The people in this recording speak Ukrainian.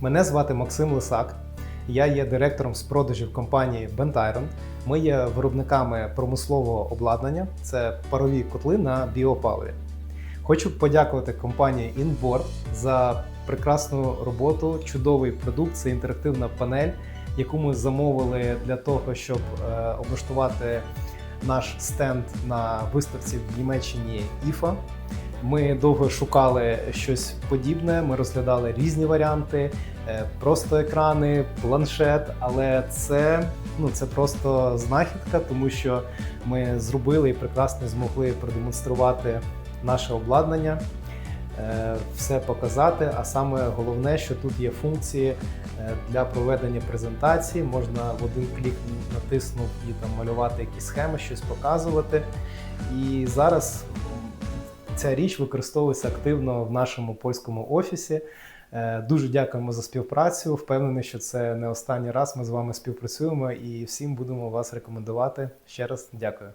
Мене звати Максим Лисак. Я є директором з продажів компанії Bentiron. Ми є виробниками промислового обладнання, це парові котли на біопаливі. Хочу подякувати компанії Inboard за прекрасну роботу, чудовий продукт. Це інтерактивна панель, яку ми замовили для того, щоб е, облаштувати наш стенд на виставці в Німеччині IFA. Ми довго шукали щось подібне. Ми розглядали різні варіанти, е, просто екрани, планшет. Але це ну це просто знахідка, тому що ми зробили і прекрасно змогли продемонструвати наше обладнання, е, все показати. А саме головне, що тут є функції е, для проведення презентації. Можна в один клік натиснув і там малювати якісь схеми, щось показувати. І зараз ця річ використовується активно в нашому польському офісі. Е, Дуже дякуємо за співпрацю. Впевнений, що це не останній раз. Ми з вами співпрацюємо і всім будемо вас рекомендувати. Ще раз дякую.